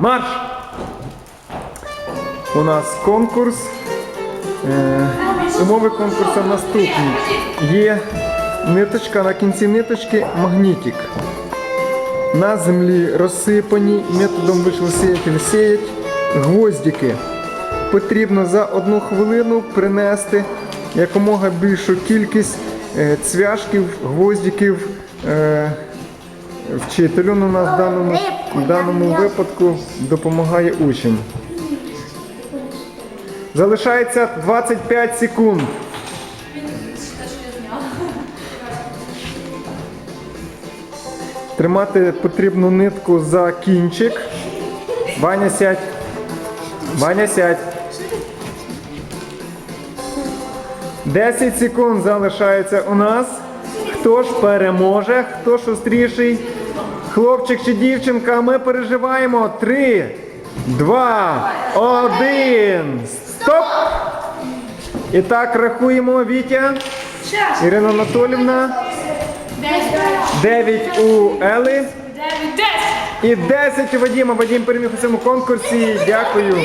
Марш! У нас конкурс. Е, умови конкурсу наступні. Є ниточка, на кінці ниточки магнітик. На землі розсипані методом вишлосіятель сіять гвоздики. Потрібно за одну хвилину принести якомога більшу кількість е, цвяшків, гвоздиків е, вчителю. Ну, у нас в даному, в даному випадку допомагає учень. Залишається 25 секунд. Тримати потрібну нитку за кінчик. Ваня сядь. Ваня сядь. 10 секунд залишається у нас. Хто ж переможе? Хто шустріший? Хлопчик чи дівчинка? Ми переживаємо. 3, 2, 1. Стоп! І так рахуємо, Вітя. Ірина Анатолівна. 9 у Ели. І 10 у Вадима. Вадим переміг у цьому конкурсі. Дякую.